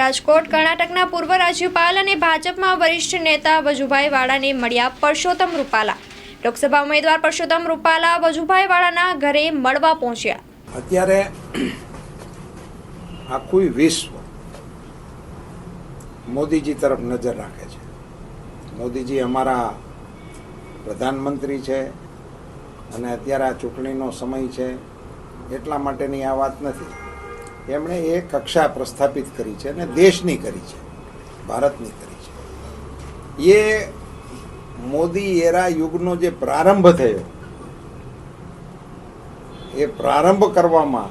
રાજકોટ, કર્ણાટકના પૂર્વ રાજ્યપાલ અને ભાજપમાં વરિષ્ઠ નેતા વજુભાઈ વાળાને મળ્યા પરસોત્તમ રૂપાલા. લોકસભા ઉમેદવાર પરસોત્તમ રૂપાલા વજુભાઈ વાળાના ઘરે મળવા પહોંચ્યા. અત્યારે આખું વિશ્વ મોદીજી તરફ નજર રાખે છે. મોદીજી અમારા પ્રધાનમંત્રી છે અને અત્યારે આ ચૂંટણીનો સમય છે. એટલા માટેની આ વાત નથી. એમણે એ કક્ષા પ્રસ્થાપિત કરી છે અને દેશની કરી છે, ભારતની કરી છે. એ મોદી એરા યુગનો જે પ્રારંભ થયો, એ પ્રારંભ કરવામાં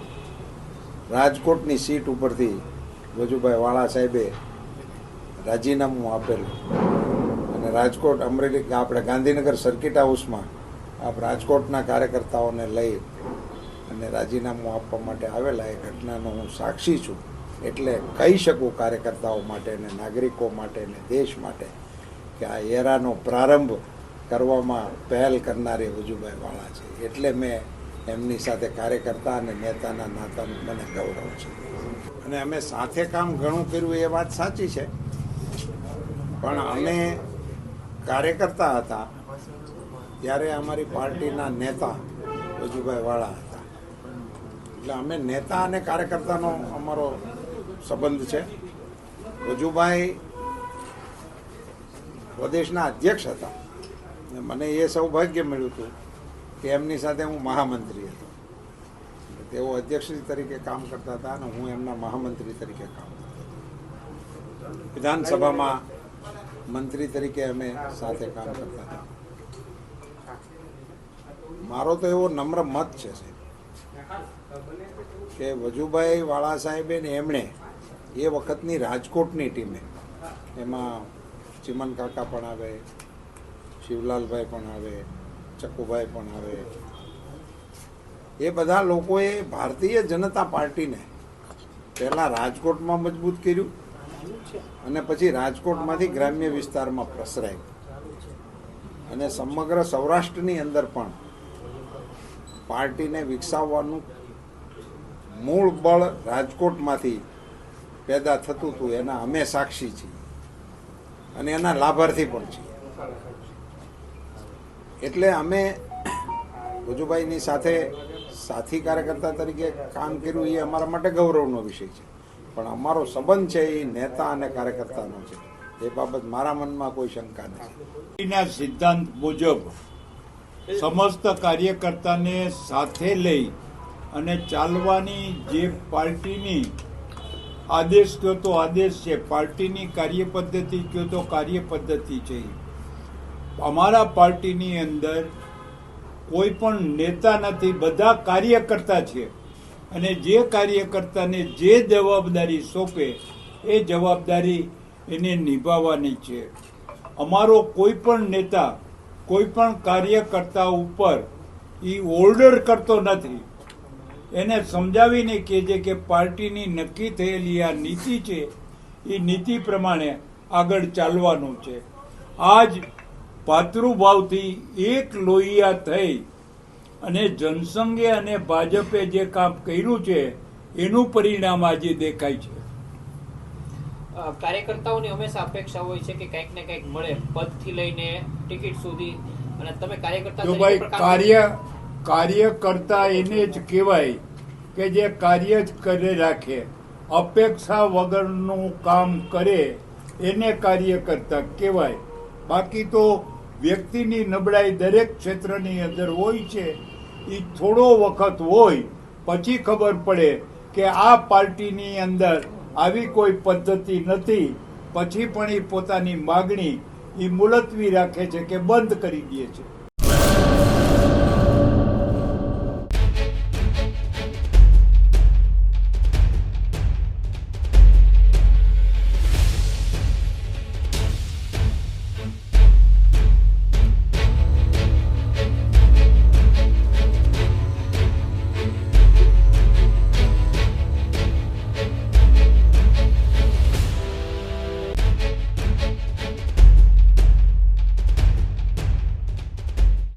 રાજકોટની સીટ ઉપરથી વજુભાઈ વાળા સાહેબે રાજીનામું આપેલું. અને રાજકોટ અમરેલી, આપણે ગાંધીનગર સર્કિટ હાઉસમાં આપ રાજકોટના કાર્યકર્તાઓને લઈ અને રાજીનામું આપવા માટે આવેલા એ ઘટનાનો હું સાક્ષી છું. એટલે કહી શકું કાર્યકર્તાઓ માટે ને નાગરિકો માટે ને દેશ માટે કે આ એરાનો પ્રારંભ કરવામાં પહેલ કરનારી વજુભાઈ વાળા છે. એટલે મેં એમની સાથે કાર્યકર્તા અને નેતાના નાતાનું મને ગૌરવ છે. અને અમે સાથે કામ ઘણું કર્યું એ વાત સાચી છે. પણ અમે કાર્યકર્તા હતા. ત્યારે અમારી પાર્ટીના નેતા વજુભાઈ વાળા એટલે અમે નેતા અને કાર્યકર્તાનો અમારો સંબંધ છે. રજુભાઈ પ્રદેશના અધ્યક્ષ હતા. અને મને એ સૌભાગ્ય મળ્યું હતું કે એમની સાથે હું મહામંત્રી હતો. તેઓ અધ્યક્ષ તરીકે કામ કરતા હતા અને હું એમના મહામંત્રી તરીકે કામ કરતો વિધાનસભામાં મંત્રી તરીકે અમે સાથે કામ કરતા હતા. મારો તો એવો નમ્ર મત છે સાહેબ. કે વજુભાઈ વાળા સાહેબે ને એમણે એ વખતની રાજકોટની ટીમે એમાં ચિમન કાકા પણ આવે, શિવલાલભાઈ પણ આવે, ચકુભાઈ પણ આવે. એ બધા લોકોએ ભારતીય જનતા પાર્ટીને પહેલાં રાજકોટમાં મજબૂત કર્યું અને પછી રાજકોટમાંથી ગ્રામ્ય વિસ્તારમાં પ્રસરાયું. અને સમગ્ર સૌરાષ્ટ્રની અંદર પણ પાર્ટીને વિકસાવવાનું મૂળ બળ રાજકોટમાંથી પેદા થતું હતું, એના અમે સાક્ષી છીએ. અને એના લાભાર્થી પણ છીએ. એટલે અમે ભુજુભાઈની સાથે સાથી કાર્યકર્તા તરીકે કામ કર્યું, એ અમારા માટે ગૌરવનો વિષય છે. પણ અમારો સંબંધ છે, એ નેતા અને કાર્યકર્તાનો છે. એ બાબત મારા મનમાં કોઈ શંકા નથી. સિદ્ધાંત મુજબ સમસ્ત કાર્યકર્તાને સાથે લઈ અને ચાલવાની જે પાર્ટીની આદેશ કયો તો આદેશ છે. પાર્ટીની કાર્ય પદ્ધતિ કયો તો કાર્ય પદ્ધતિ છે. અમારા પાર્ટીની અંદર કોઈ પણ નેતા નથી. બધા કાર્યકર્તા છે. અને જે કાર્યકર્તાને જે જવાબદારી સોંપે, એ જવાબદારી એને નિભાવવાની છે. અમારો કોઈ પણ નેતા, કોઈ પણ કાર્યકર્તા ઉપર એ ઓર્ડર કરતો નથી. એને સમજાવીને કહે છે કે પાર્ટીની નક્કી થયેલી આ નીતિ છે એ નીતિ પ્રમાણે આગળ ચાલવાનું છે. આજ ભાતૃભાવથી એક લોહિયા થઈ અને જનસંઘે અને ભાજપે જે કામ કર્યું છે એનું પરિણામ આજે દેખાય છે. કાર્યકર્તાઓની હંમેશા અપેક્ષા હોય છે કે કંઈક ને કંઈક મળે પદથી લઈને ટિકિટ સુધી. અને તમે કાર્યકર્તા જો કાર્ય કરતા એને જ કહેવાય કે જે કાર્ય જ કરે રાખે. અપેક્ષા વગરનું કામ કરે, એને કાર્ય કરતા કહેવાય. બાકી તો વ્યક્તિની નબળાઈ દરેક ક્ષેત્રની અંદર હોય છે. એ થોડો વખત હોય, પછી ખબર પડે કે આ પાર્ટીની અંદર આવી કોઈ પદ્ધતિ નથી. પછી પણ એ પોતાની માગણી એ મુલતવી રાખે છે કે બંધ કરી દે છે.